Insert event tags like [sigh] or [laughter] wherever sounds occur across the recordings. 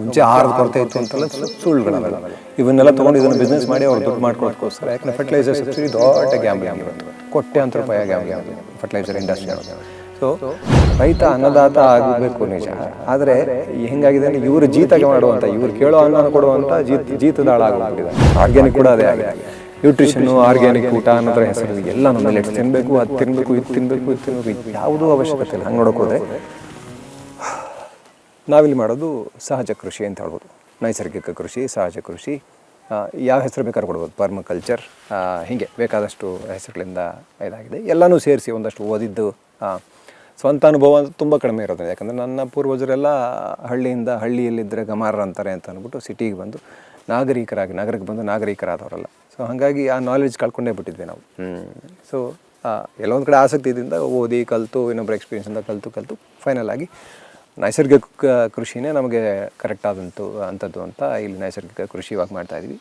ಮುಂಚೆ ಆಹಾರದ ಕೊರತೆ ಇತ್ತು ಅಂತೆಲ್ಲ ಸುಳ್ಳುಗಳಲ್ಲ. ಇವನ್ನೆಲ್ಲ ತೊಗೊಂಡು ಇದನ್ನು ಬಿಸ್ನೆಸ್ ಮಾಡಿ ಅವ್ರು ದುಡ್ಡು ಮಾಡ್ಕೊಳ್ಳೋದಕ್ಕೋಸ್ಕರ ಯಾಕಂದ್ರೆ ಫರ್ಟಿಲೈಸರ್ ಸಬ್ಸಿಡಿ ದೊಡ್ಡ ಗ್ಯಾಮ್ ಗ್ಯಾಮ್ ಕೊಟ್ಟೆ ಅಂತ ರೂಪಾಯಿ ಗ್ಯಾಮ್ಲಿಂಗ್ ಫರ್ಟಿಲೈಸರ್ ಇಂಡಸ್ಟ್ರಿ ಸೊ ರೈತ ಅನ್ನದಾತ ಆಗಬೇಕು ನಿಜ. ಆದರೆ ಹೆಂಗಾಗಿದೆ ಅಂದರೆ ಇವರು ಜೀತಗೆ ಮಾಡುವಂಥ ಇವರು ಕೇಳೋ ಅನ್ನ ಕೊಡುವಂಥ ಜೀತ್ ಜೀತದಾಳ ಆಗೋಗಿದೆ ಆರ್ಗ್ಯಾನಿಕ್ ಕೂಡ ಅದೇ ಆಗಿದೆ. ನ್ಯೂಟ್ರಿಷನ್ನು ಆರ್ಗ್ಯಾನಿಕ್ ಊಟ ಅನ್ನೋದ್ರ ಹೆಸರು, ಎಲ್ಲ ನಮ್ಮಲ್ಲಿ ತಿನ್ನಬೇಕು ಅದು ತಿನ್ನಬೇಕು ಇದು ತಿನ್ನಬೇಕು ಇದು ತಿನ್ನಬೇಕು ಯಾವುದೂ ಅವಶ್ಯಕತೆ ಇಲ್ಲ. ಹಂಗೆ ನೋಡೋಕೆ ಹೋದ್ರೆ ನಾವಿಲ್ಲಿ ಮಾಡೋದು ಸಹಜ ಕೃಷಿ ಅಂತ ಹೇಳ್ಬೋದು. ನೈಸರ್ಗಿಕ ಕೃಷಿ, ಸಹಜ ಕೃಷಿ. ಯಾವ ಹೆಸರು ಬೇಕಾದ್ರೂ ಕೊಡ್ಬೋದು. ಪರ್ಮಕಲ್ಚರ್ ಹೀಗೆ ಬೇಕಾದಷ್ಟು ಹೆಸರುಗಳಿಂದ ಇದಾಗಿದೆ. ಎಲ್ಲನೂ ಸೇರಿಸಿ ಒಂದಷ್ಟು ಓದಿದ್ದು ಸ್ವಂತ ಅನುಭವ ತುಂಬ ಕಡಿಮೆ ಇರೋದು ಯಾಕಂದರೆ ನನ್ನ ಪೂರ್ವಜರೆಲ್ಲ ಹಳ್ಳಿಯಿಂದ ಹಳ್ಳಿಯಲ್ಲಿದ್ದರೆ ಗಮಾರ ಅಂತಾರೆ ಅಂತ ಅಂದ್ಬಿಟ್ಟು ಸಿಟಿಗೆ ಬಂದು ನಾಗರಿಕರಾಗಿ, ನಗರಕ್ಕೆ ಬಂದು ನಾಗರಿಕರಾದವರಲ್ಲ. ಸೊ ಹಾಗಾಗಿ ಆ ನಾಲೆಜ್ ಕಳ್ಕೊಂಡೇ ಬಿಟ್ಟಿದ್ವಿ ನಾವು. ಸೊ ಎಲ್ಲೊಂದು ಕಡೆ ಆಸಕ್ತಿ ಇದ್ದಿಂದ ಓದಿ, ಕಲಿತು ಇನ್ನೊಬ್ಬರ ಎಕ್ಸ್ಪೀರಿಯನ್ಸಿಂದ ಕಲಿತು ಕಲಿತು ಫೈನಲ್ ಆಗಿ ನೈಸರ್ಗಿಕ ಕೃಷಿನೇ ನಮಗೆ ಕರೆಕ್ಟ್ ಆದಂತು, ಅಂಥದ್ದು ಅಂತ ಇಲ್ಲಿ ನೈಸರ್ಗಿಕ ಕೃಷಿ ಇವಾಗ ಮಾಡ್ತಾ ಇದ್ವಿ.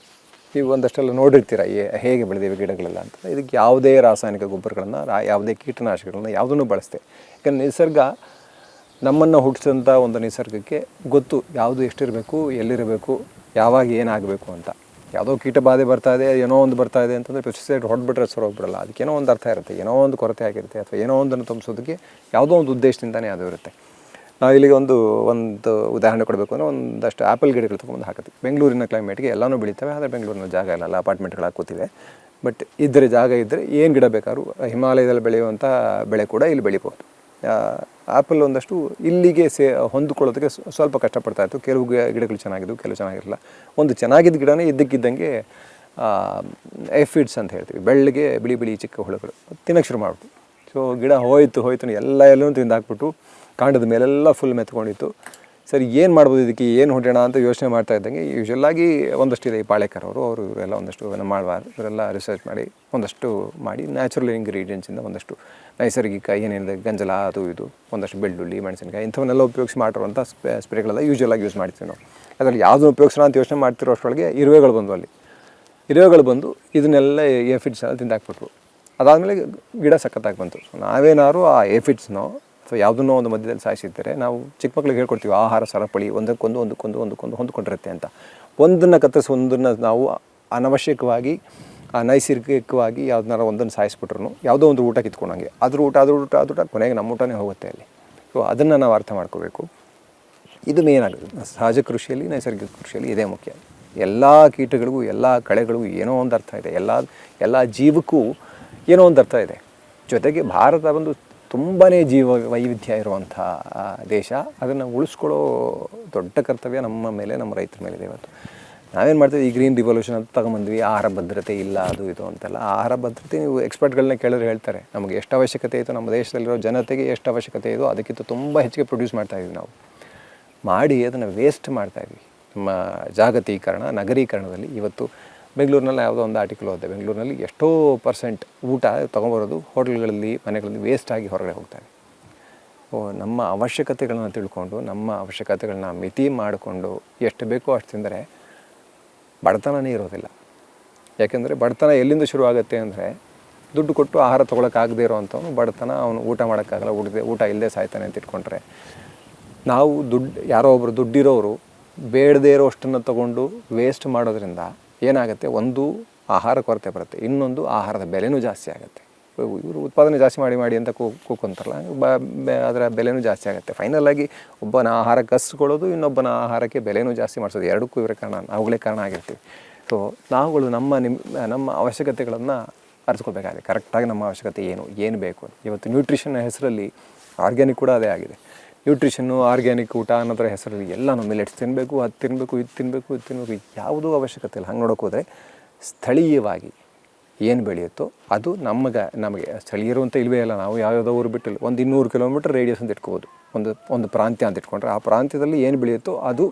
ನೀವು ಒಂದಷ್ಟೆಲ್ಲ ನೋಡಿರ್ತೀರ ಹೇಗೆ ಬೆಳೆದಿವೆ ಗಿಡಗಳೆಲ್ಲ ಅಂತ. ಇದಕ್ಕೆ ಯಾವುದೇ ರಾಸಾಯನಿಕ ಗೊಬ್ಬರಗಳನ್ನು ಯಾವುದೇ ಕೀಟನಾಶಕಗಳನ್ನ ಯಾವುದನ್ನು ಬಳಸ್ತೆ ಯಾಕಂದರೆ ನಿಸರ್ಗ ನಮ್ಮನ್ನು ಹುಟ್ಟಿಸಿದಂಥ ಒಂದು ನಿಸರ್ಗಕ್ಕೆ ಗೊತ್ತು ಯಾವುದು ಎಷ್ಟಿರಬೇಕು, ಎಲ್ಲಿರಬೇಕು, ಯಾವಾಗ ಏನಾಗಬೇಕು ಅಂತ. ಯಾವುದೋ ಕೀಟ ಬಾಧೆ ಬರ್ತಾ ಇದೆ, ಏನೋ ಒಂದು ಬರ್ತಾ ಇದೆ ಅಂತಂದರೆ ಪೆಸ್ಟಿಸೈಡ್ ಹೊಡೆದ್ಬಿಟ್ರೆ ಸರ್ ಹೋಗ್ಬಿಡಲ್ಲ. ಅದಕ್ಕೆ ಏನೋ ಒಂದು ಅರ್ಥ ಇರುತ್ತೆ, ಏನೋ ಒಂದು ಕೊರತೆ ಆಗಿರುತ್ತೆ, ಅಥವಾ ಏನೋ ಒಂದನ್ನು ತುಂಬಿಸೋದಕ್ಕೆ ಯಾವುದೋ ಒಂದು ಉದ್ದೇಶದಿಂದನೇ ಅದು ಇರುತ್ತೆ. ನಾವು ಇಲ್ಲಿಗೆ ಒಂದು ಒಂದು ಉದಾಹರಣೆ ಕೊಡಬೇಕು ಅಂದರೆ ಒಂದಷ್ಟು ಆ್ಯಪಲ್ ಗಿಡಗಳು ತೊಗೊಂಡು ಹಾಕುತ್ತೆ ಬೆಂಗಳೂರಿನ ಕ್ಲೈಮೇಟ್ಗೆ ಎಲ್ಲನೂ ಬೆಳೀತವೆ, ಆದರೆ ಬೆಂಗಳೂರಿನ ಜಾಗ ಇಲ್ಲ ಅಪಾರ್ಟ್ಮೆಂಟ್ಗಳು ಹಾಕೋತಿವೆ ಬಟ್ ಇದ್ದರೆ ಜಾಗ ಇದ್ದರೆ ಏನು ಗಿಡ ಬೇಕಾದ್ರೂ ಹಿಮಾಲಯದಲ್ಲಿ ಬೆಳೆಯುವಂಥ ಬೆಳೆ ಕೂಡ ಇಲ್ಲಿ ಬೆಳಿಬೋದು ಆ್ಯಪಲ್ ಒಂದಷ್ಟು ಇಲ್ಲಿಗೆ ಸೇ, ಹೊಂದಿಕೊಳ್ಳೋದಕ್ಕೆ ಸ್ವ- ಸ್ವಲ್ಪ ಕಷ್ಟಪಡ್ತಾ ಇತ್ತು. ಕೆಲವು ಗಿಡಗಳು ಚೆನ್ನಾಗಿದ್ದವು, ಕೆಲವು ಚೆನ್ನಾಗಿರಲಿಲ್ಲ. ಒಂದು ಚೆನ್ನಾಗಿದ್ದ ಗಿಡನೇ ಇದ್ದಕ್ಕಿದ್ದಂಗೆ ಎಫಿಡ್ಸ್ ಅಂತ ಹೇಳ್ತೀವಿ. ಬೆಳ್ಳಗೆ ಬಿಳಿ ಬಿಳಿ ಚಿಕ್ಕ ಹುಳುಗಳು ತಿನ್ನಕ್ಕೆ ಶುರು ಮಾಡ್ಬಿಟ್ಟು ಸೊ ಗಿಡ ಹೋಯ್ತು ಹೋಯ್ತು, ಎಲ್ಲ ಎಲ್ಲೂ ತಿಂದು ಹಾಕ್ಬಿಟ್ಟು ಕಾಂಡದ ಮೇಲೆಲ್ಲ ಫುಲ್ ಮೆತ್ಕೊಂಡಿತ್ತು. ಸರಿ, ಏನು ಮಾಡ್ಬೋದು ಇದಕ್ಕೆ? ಏನು ಹೊಡೆಯೋಣ ಅಂತ ಯೋಚನೆ ಮಾಡ್ತಾ ಇದ್ದಂಗೆ ಯೂಶ್ವಲ್ಲಾಗಿ ಒಂದಷ್ಟು ಇದೆ ಈ ಪಾಳೇಕರ್ ಅವರು. ಅವರು ಇವರೆಲ್ಲ ಒಂದಷ್ಟು ಇವೆಲ್ಲ ಮಾಡಬಾರ್ದು. ಇವರೆಲ್ಲ ರಿಸರ್ಚ್ ಮಾಡಿ ಒಂದಷ್ಟು ಮಾಡಿ ನ್ಯಾಚುರಲ್ ಇಂಗ್ರೀಡಿಯೆಂಟ್ಸಿಂದ ಒಂದಷ್ಟು ನೈಸರ್ಗಿಕ ಏನೇನಿದೆ ಗಂಜಲ, ಅದು ಇದು, ಒಂದಷ್ಟು ಬೆಳ್ಳುಳ್ಳಿ, ಮೆಣಸಿನಕಾಯಿ ಇಂಥವನ್ನೆಲ್ಲ ಉಪಯೋಗಿಸಿ ಮಾಡಿರುವಂಥ ಸ್ಪೇ ಸ್ಪ್ರೇಗಳೆಲ್ಲ ಯೂಶ್ವಲಾಗಿ ಯೂಸ್ ಮಾಡ್ತೀವಿ ನಾವು. ಅದರಲ್ಲಿ ಯಾವುದು ಉಪಯೋಗಿಸೋಣ ಅಂತ ಯೋಚನೆ ಮಾಡ್ತಿರೋ ಅಷ್ಟರೊಳಗೆ ಇರುವೆಗಳು ಬಂದು ಅಲ್ಲಿ. ಇರುವೆಗಳು ಬಂದು ಇದನ್ನೆಲ್ಲ ಏಫಿಡ್ಸ್ ಎಲ್ಲ ತಿಂದಾಕ್ಬಿಟ್ರು. ಅದಾದಮೇಲೆ ಗಿಡ ಸಖತ್ತಾಗಿ ಬಂತು. ಸೊ ನಾವೇನಾದ್ರು ಆ ಏಫಿಡ್ಸ್ನೋ ಅಥವಾ ಯಾವುದನ್ನೋ ಒಂದು ಮಧ್ಯದಲ್ಲಿ ಸಾಯಿಸಿದ್ದರೆ ನಾವು ಚಿಕ್ಕ ಮಕ್ಕಳಿಗೆ ಹೇಳ್ಕೊಡ್ತೀವಿ, ಆಹಾರ, ಸರಪಳಿ ಒಂದಕ್ಕೊಂದು ಒಂದಕ್ಕೊಂದು ಒಂದಕ್ಕೊಂದು ಹೊಂದ್ಕೊಂಡಿರುತ್ತೆ ಅಂತ. ಒಂದನ್ನು ಕತ್ತರಿಸಿ, ಒಂದನ್ನು ನಾವು ಅನವಶ್ಯಕವಾಗಿ ನೈಸರ್ಗಿಕವಾಗಿ ಯಾವ್ದನ್ನಾರ ಒಂದನ್ನು ಸಾಯಿಸ್ಬಿಟ್ರು ಯಾವುದೋ ಒಂದು ಊಟ ಕಿತ್ಕೊಂಡಂಗೆ. ಅದ್ರ ಊಟ ಅದ್ರ ಊಟ ಅದ್ರ ಊಟ ಕೊನೆಗೆ ನಮ್ಮ ಊಟನೇ ಹೋಗುತ್ತೆ ಅಲ್ಲಿ. ಸೊ ಅದನ್ನು ನಾವು ಅರ್ಥ ಮಾಡ್ಕೋಬೇಕು. ಇದು ಮೇನ್ ಆಗುತ್ತೆ. ಸಹಜ ಕೃಷಿಯಲ್ಲಿ, ನೈಸರ್ಗಿಕ ಕೃಷಿಯಲ್ಲಿ ಇದೇ ಮುಖ್ಯ. ಎಲ್ಲ ಕೀಟಗಳಿಗೂ, ಎಲ್ಲ ಕಳೆಗಳಿಗೂ ಏನೋ ಒಂದು ಅರ್ಥ ಇದೆ. ಎಲ್ಲ ಎಲ್ಲ ಜೀವಕ್ಕೂ ಏನೋ ಒಂದು ಅರ್ಥ ಇದೆ. ಜೊತೆಗೆ ಭಾರತ ಒಂದು ತುಂಬಾ ಜೀವ ವೈವಿಧ್ಯ ಇರುವಂಥ ದೇಶ. ಅದನ್ನು ಉಳಿಸ್ಕೊಳ್ಳೋ ದೊಡ್ಡ ಕರ್ತವ್ಯ ನಮ್ಮ ಮೇಲೆ, ನಮ್ಮ ರೈತರ ಮೇಲೆ ಇದೆ ಇವತ್ತು. ನಾವೇನು ಮಾಡ್ತೀವಿ? ಈ ಗ್ರೀನ್ ರಿವಲ್ಯೂಷನ್ ಅಂತ ತಗೊಂಬಂದ್ವಿ. ಆಹಾರ ಭದ್ರತೆ ಇಲ್ಲ, ಅದು ಇದು ಅಂತೆಲ್ಲ. ಆಹಾರ ಭದ್ರತೆ ನೀವು ಎಕ್ಸ್ಪರ್ಟ್ಗಳನ್ನ ಕೇಳಿದ್ರೆ ಹೇಳ್ತಾರೆ. ನಮಗೆ ಎಷ್ಟು ಅವಶ್ಯಕತೆ ಇತ್ತು? ನಮ್ಮ ದೇಶದಲ್ಲಿರೋ ಜನತೆಗೆ ಎಷ್ಟು ಅವಶ್ಯಕತೆ ಇದೋ ಅದಕ್ಕಿಂತ ತುಂಬ ಹೆಚ್ಚಿಗೆ ಪ್ರೊಡ್ಯೂಸ್ ಮಾಡ್ತಾ ಇದ್ದೀವಿ ನಾವು. ಮಾಡಿ ಅದನ್ನು ವೇಸ್ಟ್ ಮಾಡ್ತಾಯಿದ್ವಿ ನಮ್ಮ ಜಾಗತೀಕರಣ, ನಗರೀಕರಣದಲ್ಲಿ ಇವತ್ತು ಬೆಂಗಳೂರಿನಲ್ಲಿ ಯಾವುದೋ ಒಂದು ಆರ್ಟಿಕಲ್ ಓದಿದೆ ಬೆಂಗಳೂರಿನಲ್ಲಿ ಎಷ್ಟೋ ಪರ್ಸೆಂಟ್ ಊಟ ತೊಗೊಂಬರೋದು ಹೋಟೆಲ್ಗಳಲ್ಲಿ, ಮನೆಗಳಲ್ಲಿ ವೇಸ್ಟ್ ಆಗಿ ಹೊರಗಡೆ ಹೋಗ್ತಾರೆ. ಓ, ನಮ್ಮ ಅವಶ್ಯಕತೆಗಳನ್ನ ತಿಳ್ಕೊಂಡು, ನಮ್ಮ ಅವಶ್ಯಕತೆಗಳನ್ನ ಮಿತಿ ಮಾಡಿಕೊಂಡು ಎಷ್ಟು ಬೇಕೋ ಅಷ್ಟು ತಿಂದರೆ ಬಡತನನೇ ಇರೋದಿಲ್ಲ. ಯಾಕೆಂದರೆ ಬಡತನ ಎಲ್ಲಿಂದ ಶುರು ಆಗುತ್ತೆ ಅಂದರೆ ದುಡ್ಡು ಕೊಟ್ಟು ಆಹಾರ ತೊಗೊಳಕ್ಕಾಗದೇ ಇರೋವಂಥವ್ನು ಬಡತನ, ಅವನು ಊಟ ಮಾಡೋಕ್ಕಾಗಲ್ಲ, ಊಟದೆ, ಊಟ ಇಲ್ಲದೆ ಸಾಯ್ತಾನೆ ಅಂತ ಇಟ್ಕೊಂಡ್ರೆ ನಾವು ದುಡ್ಡು, ಯಾರೋ ಒಬ್ಬರು ದುಡ್ಡಿರೋರು ಬೇಡದೇ ಇರೋ ಅಷ್ಟನ್ನು ತೊಗೊಂಡು ವೇಸ್ಟ್ ಮಾಡೋದ್ರಿಂದ ಏನಾಗುತ್ತೆ? ಒಂದು ಆಹಾರ ಕೊರತೆ ಬರುತ್ತೆ. ಇನ್ನೊಂದು ಆಹಾರದ ಬೆಲೆನೂ ಜಾಸ್ತಿ ಆಗುತ್ತೆ. ಇವರು ಉತ್ಪಾದನೆ ಜಾಸ್ತಿ ಮಾಡಿ ಮಾಡಿ ಅಂತ ಕೂ ಕೂಕೊಂತಾರಲ್ಲ ಬ ಅದರ ಬೆಲೆನೂ ಜಾಸ್ತಿ ಆಗುತ್ತೆ. ಫೈನಲ್ ಆಗಿ ಒಬ್ಬನ ಆಹಾರ ಕಸ್ಕೊಳ್ಳೋದು, ಇನ್ನೊಬ್ಬನ ಆಹಾರಕ್ಕೆ ಬೆಲೆನೂ ಜಾಸ್ತಿ ಮಾಡಿಸೋದು. ಎರಡಕ್ಕೂ ಇವರ ಕಾರಣ, ನಾವುಗಳೇ ಕಾರಣ ಆಗಿರ್ತೀವಿ. ಸೊ ನಾವುಗಳು ನಮ್ಮ ನಿಮ್ಮ ನಮ್ಮ ಅವಶ್ಯಕತೆಗಳನ್ನು ಅರಿಸ್ಕೋಬೇಕಾಗಿದೆ ಕರೆಕ್ಟಾಗಿ ನಮ್ಮ ಅವಶ್ಯಕತೆ ಏನು ಏನು ಬೇಕು? ಇವತ್ತು ನ್ಯೂಟ್ರಿಷನ್ ಹೆಸರಲ್ಲಿ ಆರ್ಗ್ಯಾನಿಕ್ ಕೂಡ ಅದೇ ಆಗಿದೆ. ನ್ಯೂಟ್ರಿಷನ್ನು, ಆರ್ಗ್ಯಾನಿಕ್ ಊಟ ಅನ್ನೋದ್ರ ಹೆಸರಲ್ಲಿ ಎಲ್ಲ ನಾವು ಮಿಲೆಟ್ಸ್ ತಿನ್ನಬೇಕು ಅದು ತಿನ್ನಬೇಕು ಇದು ತಿನ್ನಬೇಕು ಇದು ತಿನ್ನಬೇಕು ಯಾವುದೂ ಅವಶ್ಯಕತೆ ಇಲ್ಲ. ಹಂಗೆ ನೋಡೋಕೆ ಹೋದರೆ ಸ್ಥಳೀಯವಾಗಿ ಏನು ಬೆಳೆಯುತ್ತೋ ಅದು ನಮಗೆ ನಮಗೆ ಸ್ಥಳೀಯರು ಅಂತ ಇಲ್ವೇ ಇಲ್ಲ. ನಾವು ಯಾವ್ಯಾವುದೋ ಊರು ಬಿಟ್ಟಿಲ್ಲ ಒಂದು ಇನ್ನೂರು ಕಿಲೋಮೀಟರ್ ರೇಡಿಯಸ್ ಅಂತ ಇಟ್ಕೋಬೋದು. ಒಂದು ಒಂದು ಪ್ರಾಂತ್ಯ ಅಂತ ಇಟ್ಕೊಂಡ್ರೆ ಆ ಪ್ರಾಂತ್ಯದಲ್ಲಿ ಏನು ಬೆಳೆಯುತ್ತೋ ಅದು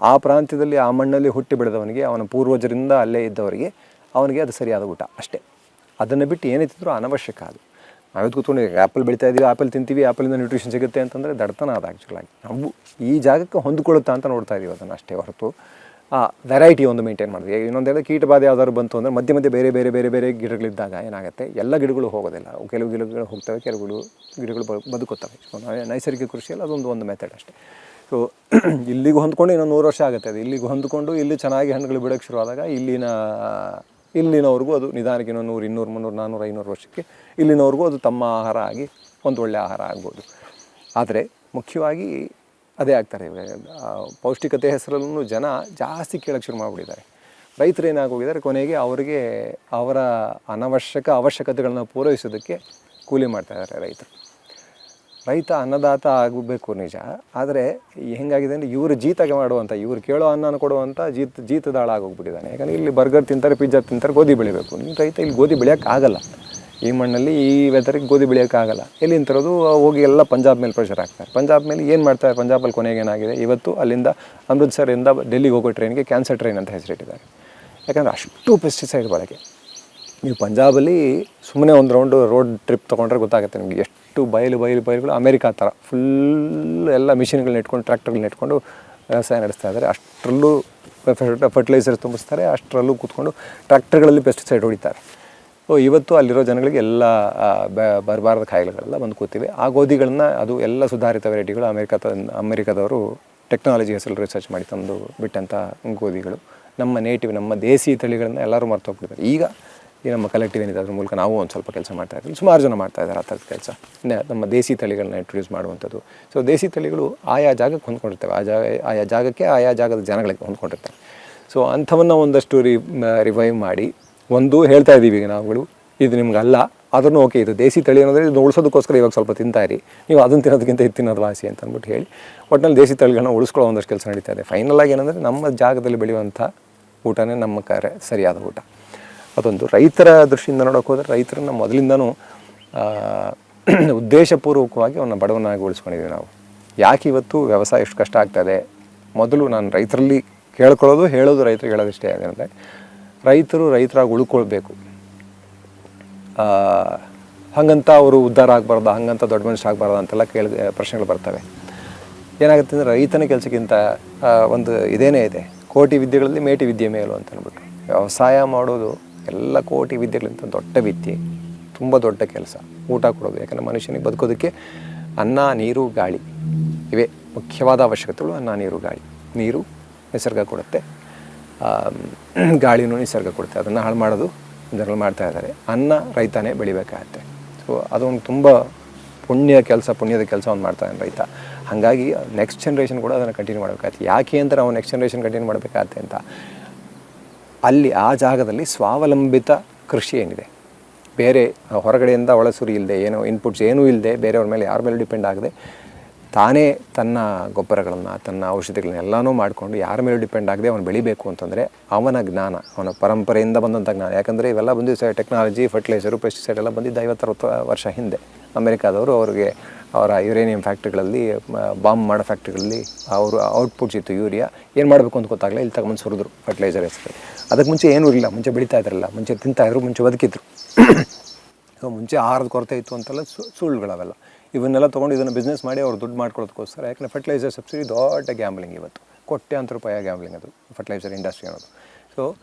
ಆ ಪ್ರಾಂತ್ಯದಲ್ಲಿ ಆ ಮಣ್ಣಲ್ಲಿ ಹುಟ್ಟಿ ಬೆಳೆದವನಿಗೆ, ಅವನ ಪೂರ್ವಜರಿಂದ ಅಲ್ಲೇ ಇದ್ದವರಿಗೆ, ಅವನಿಗೆ ಅದು ಸರಿಯಾದ ಊಟ ಅಷ್ಟೇ. ಅದನ್ನು ಬಿಟ್ಟು ಏನೇ ತಿಂದರೂ ಅನವಶ್ಯಕ ಅದು. ನಾವಿದು ಕೂತ್ಕೊಂಡು ಆ್ಯಪಲ್ ಬೆಳಿತಾ ಇದ್ದೀವಿ ಆ್ಯಪಲ್ ತಿಂತೀವಿ, ಆ್ಯಪಲಿಂದ ನ್ಯೂಟ್ರಿಷನ್ ಸಿಗುತ್ತೆ ಅಂತಂದರೆ ದಡತನ ಅದು ಆ್ಯಕ್ಚುಲಾಗಿ ನಾವು ಈ ಜಾಗಕ್ಕೆ ಹೊಂದ್ಕೊಳ್ಳುತ್ತಾ ಅಂತ ನೋಡ್ತಾ ಇದೀವಿ ಅದನ್ನು ಅಷ್ಟೇ ಹೊರತು. ಆ ವೆರೈಟಿ ಒಂದು ಮೇಂಟೈನ್ ಮಾಡಿದ್ವಿ. ಇನ್ನೊಂದು ಹೇಳಿದ್ರೆ ಕೀಟ ಬಾಧೆ ಯಾವ್ದಾದ್ರು ಬಂತು ಅಂದರೆ ಮಧ್ಯೆ ಮಧ್ಯೆ ಬೇರೆ ಬೇರೆ ಬೇರೆ ಬೇರೆ ಗಿಡಗಳಿದ್ದಾಗ ಏನಾಗುತ್ತೆ, ಎಲ್ಲ ಗಿಡಗಳು ಹೋಗೋದಿಲ್ಲ. ಕೆಲವು ಗಿಡಗಳು ಹೋಗ್ತವೆ, ಕೆಲವು ಗಿಡಗಳು ಬದುಕುತ್ತವೆ. ನಾವೇ ನೈಸರ್ಗಿಕ ಕೃಷಿಯಲ್ಲಿ ಅದೊಂದು ಒಂದು ಮೆಥಡ್ ಅಷ್ಟೇ. ಸೊ ಇಲ್ಲಿಗೆ ಹೊಂದ್ಕೊಂಡು ಇನ್ನೊಂದು ನೂರು ವರ್ಷ ಆಗುತ್ತೆ ಅದು. ಇಲ್ಲಿಗೆ ಹೊಂದ್ಕೊಂಡು ಇಲ್ಲಿ ಚೆನ್ನಾಗಿ ಹಣ್ಣುಗಳು ಬಿಡೋಕ್ಕೆ ಶುರುವಾದಾಗ ಇಲ್ಲಿನ ಇಲ್ಲಿನವ್ರಿಗೂ ಅದು ನಿಧಾನಕ್ಕೆ ಇನ್ನೊಂದು ನೂರು, ಇನ್ನೂರು, ಮುನ್ನೂರು ನಾನ್ನೂರು ಐನೂರು ವರ್ಷಕ್ಕೆ ಇಲ್ಲಿನವ್ರಿಗೂ ಅದು ತಮ್ಮ ಆಹಾರ ಆಗಿ ಒಂದು ಒಳ್ಳೆಯ ಆಹಾರ ಆಗ್ಬೋದು. ಆದರೆ ಮುಖ್ಯವಾಗಿ ಅದೇ ಆಗ್ತಾರೆ ಪೌಷ್ಟಿಕತೆ ಹೆಸರಲ್ಲೂ ಜನ ಜಾಸ್ತಿ ಕೇಳಕ್ಕೆ ಶುರು ಮಾಡಿಬಿಟ್ಟಿದ್ದಾರೆ. ರೈತರು ಏನಾಗೋಗಿದ್ದಾರೆ ಕೊನೆಗೆ ಅವರಿಗೆ ಅವರ ಅನವಶ್ಯಕ ಅವಶ್ಯಕತೆಗಳನ್ನ ಪೂರೈಸೋದಕ್ಕೆ ಕೂಲಿ ಮಾಡ್ತಾ ಇದ್ದಾರೆ ರೈತರು. ರೈತ ಅನ್ನದಾತ ಆಗಬೇಕು ನಿಜ, ಆದರೆ ಹೆಂಗಾಗಿದೆ ಅಂದರೆ ಇವರು ಜೀತಗೆ ಮಾಡುವಂಥ ಇವರು ಕೇಳೋ ಅನ್ನನ ಕೊಡುವಂಥ ಜೀತ ಜೀತದಾಳ ಆಗೋಗ್ಬಿಟ್ಟಿದ್ದಾನೆ ಯಾಕಂದರೆ ಇಲ್ಲಿ ಬರ್ಗರ್ ತಿಂತಾರೆ, ಪಿಜ್ಜಾ ತಿಂತಾರೆ, ಗೋಧಿ ಬೆಳಿಬೇಕು. ನಿಮ್ಮ ರೈತ ಇಲ್ಲಿ ಗೋಧಿ ಬೆಳೆಯೋಕ್ಕಾಗಲ್ಲ ಈ ಮಣ್ಣಲ್ಲಿ ಈ ವೆದರಿಗೆ ಗೋಧಿ ಬೆಳೆಯೋಕ್ಕಾಗಲ್ಲ ಎಲ್ಲಿಂದ ತರೋದು ಹೋಗಿ ಎಲ್ಲ ಪಂಜಾಬ್ ಮೇಲೆ ಪ್ರೆಷರ್ ಹಾಕ್ತಾರೆ. ಪಂಜಾಬ್ ಮೇಲೆ ಏನು ಮಾಡ್ತಾರೆ? ಪಂಜಾಬಲ್ಲಿ ಕೊನೆಗೆ ಏನಾಗಿದೆ? ಇವತ್ತು ಅಲ್ಲಿಂದ ಅಮೃತ್ಸರಿಂದ ಡೆಲ್ಲಿಗೆ ಹೋಗೋ ಟ್ರೈನ್ಗೆ ಕ್ಯಾನ್ಸರ್ ಟ್ರೈನ್ ಅಂತ ಹೆಸರಿಟ್ಟಿದ್ದಾರೆ. ಯಾಕಂದರೆ ಅಷ್ಟು ಪೆಸ್ಟಿಸೈಡ್ ಬಳಕೆ. ನೀವು ಪಂಜಾಬಲ್ಲಿ ಸುಮ್ಮನೆ ಒಂದು ರೌಂಡು ರೋಡ್ ಟ್ರಿಪ್ ತೊಗೊಂಡ್ರೆ ಗೊತ್ತಾಗುತ್ತೆ ನಿಮಗೆ ಎಷ್ಟು ಬಯಲು ಬಯಲು ಬಯಲುಗಳು. ಅಮೇರಿಕಾ ಥರ ಫುಲ್ ಎಲ್ಲ ಮಿಷಿನ್ಗಳನ್ನ ಇಟ್ಕೊಂಡು ಟ್ರ್ಯಾಕ್ಟರ್ಗಳನ್ನ ಇಟ್ಕೊಂಡು ವ್ಯವಸಾಯ ನಡೆಸ್ತಾ ಇದ್ದಾರೆ. ಅಷ್ಟರಲ್ಲೂ ಫರ್ಟಿಲೈಸರ್ ತುಂಬಿಸ್ತಾರೆ. ಅಷ್ಟರಲ್ಲೂ ಕೂತ್ಕೊಂಡು ಟ್ರ್ಯಾಕ್ಟರ್ಗಳಲ್ಲಿ ಪೆಸ್ಟಿಸೈಡ್ ಹೊಡಿತಾರೆ. ಸೊ ಇವತ್ತು ಅಲ್ಲಿರೋ ಜನಗಳಿಗೆ ಎಲ್ಲ ಬರಬಾರದ ಕಾಯಿಲೆಗಳೆಲ್ಲ ಬಂದು ಕೂತಿವೆ. ಆ ಗೋಧಿಗಳನ್ನ ಅದು ಎಲ್ಲ ಸುಧಾರಿತ ವೆರೈಟಿಗಳು ಅಮೇರಿಕಾ ಅಮೇರಿಕಾದವರು ಟೆಕ್ನಾಲಜಿ ಹೆಸರು ರಿಸರ್ಚ್ ಮಾಡಿ ತಂದು ಬಿಟ್ಟಂಥ ಗೋಧಿಗಳು. ನಮ್ಮ ನೇಟಿವ್ ನಮ್ಮ ದೇಸಿ ತಳಿಗಳನ್ನ ಎಲ್ಲರೂ ಮರ್ತೋಗ್ಬಿಟ್ಟಿದ್ದಾರೆ ಈಗ ಈ ನಮ್ಮ ಕಲೆಕ್ಟಿವ್ ಏನಿದೆ ಅದ್ರ ಮೂಲಕ ನಾವು ಒಂದು ಸ್ವಲ್ಪ ಕೆಲಸ ಮಾಡ್ತಾ ಇದ್ದೀವಿ ಸುಮಾರು ಜನ ಮಾಡ್ತಾ ಇದ್ದಾರೆ ಆ ಥರದ ಕೆಲಸ. ನಮ್ಮ ದೇಸಿ ತಳಿಗಳನ್ನ ಇಂಟ್ರೊಡ್ಯೂಸ್ ಮಾಡುವಂಥದ್ದು. ಸೊ ದೇಸಿ ತಳಿಗಳು ಆಯಾ ಜಾಗಕ್ಕೆ ಹೊಂದ್ಕೊಂಡಿರ್ತವೆ. ಆ ಜಾಗ, ಆಯಾ ಜಾಗಕ್ಕೆ ಆಯಾ ಜಾಗದ ಜನಗಳಿಗೆ ಹೊಂದ್ಕೊಂಡಿರ್ತವೆ. ಸೊ ಅಂಥವನ್ನು ಒಂದಷ್ಟು ರಿ ರಿವೈವ್ ಮಾಡಿ ಒಂದು ಹೇಳ್ತಾ ಇದ್ದೀವಿ ಈಗ ನಾವುಗಳು. ಇದು ನಿಮ್ಗಲ್ಲ. ಅದನ್ನು ಓಕೆ ಇದು ದೇಸಿ ತಳಿ ಅನ್ನೋದ್ರೆ ಇದು ಉಳಿಸೋದಕ್ಕೋಸ್ಕರ ಇವಾಗ ಸ್ವಲ್ಪ ತಿಂತಾ ಇರಿ. ನೀವು ಅದನ್ನು ತಿನ್ನೋದಕ್ಕಿಂತ ಇದು ತಿನ್ನೋದು ವಾಸಿ ಅಂತ ಅಂದ್ಬಿಟ್ಟು ಹೇಳಿ. ಒಟ್ಟಿನಲ್ಲಿ ದೇಸಿ ತಳಿಗಳನ್ನ ಉಳಿಸ್ಕೊಳ್ಳೋ ಒಂದಷ್ಟು ಕೆಲಸ ನಡೀತಾ ಇದೆ. ಫೈನಲ್ ಆಗಿ ಏನಂದರೆ ನಮ್ಮ ಜಾಗದಲ್ಲಿ ಬೆಳೆಯುವಂಥ ಊಟನೇ ನಮ್ಮ ಕರೆ, ಸರಿಯಾದ ಊಟ. ಅದೊಂದು ರೈತರ ದೃಷ್ಟಿಯಿಂದ ನೋಡೋಕೆ ಹೋದರೆ ರೈತರನ್ನ ಮೊದಲಿಂದನೂ ಉದ್ದೇಶಪೂರ್ವಕವಾಗಿ ಅವನ್ನ ಬಡವನಾಗಿ ಉಳಿಸ್ಕೊಂಡಿದ್ದೀವಿ ನಾವು. ಯಾಕೆ ಇವತ್ತು ವ್ಯವಸಾಯ ಎಷ್ಟು ಕಷ್ಟ ಆಗ್ತದೆ ಮೊದಲು ನಾನು ರೈತರಲ್ಲಿ ಕೇಳ್ಕೊಳ್ಳೋದು, ಹೇಳೋದು ರೈತರಿಗೆ ಹೇಳೋದಿಷ್ಟೇ ಅಂದರೆ ರೈತರು ರೈತರಾಗಿ ಉಳ್ಕೊಳ್ಬೇಕು. ಹಂಗಂತ ಅವರು ಉದ್ಧಾರ ಆಗಬಾರ್ದು, ಹಂಗಂತ ದೊಡ್ಡ ಮನುಷ್ಯ ಆಗಬಾರ್ದು ಅಂತೆಲ್ಲ ಕೇಳ, ಪ್ರಶ್ನೆಗಳು ಬರ್ತವೆ. ಏನಾಗುತ್ತೆ ಅಂದರೆ ರೈತನ ಕೆಲಸಕ್ಕಿಂತ ಒಂದು ಇದೇನೇ ಇದೆ. ಕೋಟಿ ವಿದ್ಯೆಗಳಲ್ಲಿ ಮೇಟಿ ವಿದ್ಯೆ ಮೇಲು ಅಂತ ಅಂದ್ಬಿಟ್ಟು ವ್ಯವಸಾಯ ಮಾಡೋದು ಎಲ್ಲ ಕೋಟಿ ವಿದ್ಯೆಗಳಿಂತ ದೊಡ್ಡ ವಿದ್ಯೆ, ತುಂಬ ದೊಡ್ಡ ಕೆಲಸ, ಊಟ ಕೊಡೋದು. ಯಾಕಂದರೆ ಮನುಷ್ಯನಿಗೆ ಬದುಕೋದಕ್ಕೆ ಅನ್ನ, ನೀರು, ಗಾಳಿ ಇವೆ. ಮುಖ್ಯವಾದ ಅವಶ್ಯಕತೆಗಳು ಅನ್ನ, ನೀರು, ಗಾಳಿ. ನೀರು ನಿಸರ್ಗ ಕೊಡುತ್ತೆ. ಗಾಳಿನೂ ನಿಸರ್ಗ ಕೊಡುತ್ತೆ. ಅದನ್ನು ಹಾಳು ಮಾಡೋದು ಜನಗಳು ಮಾಡ್ತಾ ಇದ್ದಾರೆ. ಅನ್ನ ರೈತನೇ ಬೆಳಿಬೇಕಾಗತ್ತೆ. ಸೊ ಅದೊಂದು ತುಂಬ ಪುಣ್ಯ ಕೆಲಸ, ಪುಣ್ಯದ ಕೆಲಸ ಒಂದು ಮಾಡ್ತಾನೆ ರೈತ. ಹಾಗಾಗಿ ನೆಕ್ಸ್ಟ್ ಜನ್ರೇಷನ್ ಕೂಡ ಅದನ್ನು ಕಂಟಿನ್ಯೂ ಮಾಡಬೇಕಾಗತ್ತೆ. ಯಾಕೆ ಅಂತ ನಾವು ನೆಕ್ಸ್ಟ್ ಜನ್ರೇಷನ್ ಕಂಟಿನ್ಯೂ ಮಾಡಬೇಕಾಗತ್ತೆ ಅಂತ. ಅಲ್ಲಿ ಆ ಜಾಗದಲ್ಲಿ ಸ್ವಾವಲಂಬಿತ ಕೃಷಿ ಏನಿದೆ? ಬೇರೆ ಹೊರಗಡೆಯಿಂದ ಒಳಸುರಿ ಇಲ್ಲದೆ ಏನೋ ಇನ್ಪುಟ್ಸ್ ಏನೂ ಇಲ್ಲದೆ ಬೇರೆಯವ್ರ ಮೇಲೆ ಯಾರ ಮೇಲೆ ಡಿಪೆಂಡ್ ಆಗದೆ ತಾನೇ ತನ್ನ ಗೊಬ್ಬರಗಳನ್ನು, ತನ್ನ ಔಷಧಿಗಳನ್ನೆಲ್ಲನೂ ಮಾಡಿಕೊಂಡು ಯಾರ ಮೇಲೆ ಡಿಪೆಂಡ್ ಆಗದೆ ಅವನು ಬೆಳಿಬೇಕು ಅಂತಂದರೆ ಅವನ ಜ್ಞಾನ, ಅವನ ಪರಂಪರೆಯಿಂದ ಬಂದಂಥ ಜ್ಞಾನ. ಯಾಕಂದರೆ ಇವೆಲ್ಲ ಬಂದಿದ್ದು ಟೆಕ್ನಾಲಜಿ ಫರ್ಟಿಲೈಸರು ಪೆಸ್ಟಿಸೈಡ್ ಎಲ್ಲ ಬಂದಿದ್ದು ಐವತ್ತರವತ್ತು ವರ್ಷ ಹಿಂದೆ. ಅಮೆರಿಕಾದವರು ಅವರಿಗೆ ಅವರ ಯುರೇನಿಯಂ ಫ್ಯಾಕ್ಟ್ರಿಗಳಲ್ಲಿ ಬಾಂಬ್ ಮಾಡೋ ಫ್ಯಾಕ್ಟ್ರಿಗಳಲ್ಲಿ ಅವರು ಔಟ್ಪುಟ್ಸ್ ಇತ್ತು ಯೂರಿಯಾ. ಏನು ಮಾಡಬೇಕು ಅಂತ ಗೊತ್ತಾಗಲಿಲ್ಲ. ಇಲ್ಲಿ ತಗೊಂಡು ಸುರಿದ್ರು ಫರ್ಟಿಲೈಸರ್ ಹೆಸರು ಅದಕ್ಕೆ ಮುಂಚೆ ಏನೂ ಇರಲಿಲ್ಲ. ಮುಂಚೆ ಬೆಳೀತಾ ಇದ್ರಲ್ಲ, ಮುಂಚೆ ತಿಂತಾ ಇದ್ರು, ಮುಂಚೆ ಬದುಕಿದ್ರು. [coughs] ಸೊ ಮುಂಚೆ ಆಹಾರದ ಕೊರತೆ ಇತ್ತು ಅಂತೆಲ್ಲ ಸುಳ್ಳುಗಳವೆಲ್ಲ. ಇವನ್ನೆಲ್ಲ ತೊಗೊಂಡು ಇದನ್ನು ಬಿಸ್ನೆಸ್ ಮಾಡಿ ಅವ್ರು ದುಡ್ಡು ಮಾಡ್ಕೊಳ್ಳೋದಕ್ಕೋಸ್ಕರ ಯಾಕಂದರೆ ಫರ್ಟಿಲೈಸರ್ ಸಬ್ಸಿಡಿ ದೊಡ್ಡ ಗ್ಯಾಮ್ಲಿಂಗ್ ಇವತ್ತು. ಕೊಟ್ಟೆ ಅಂತ ರೂಪಾಯಿ ಗ್ಯಾಮ್ಲಿಂಗ್ ಅದು ಫರ್ಟಿಲೈಸರ್ ಇಂಡಸ್ಟ್ರಿ ಅನ್ನೋದು. ಸೊ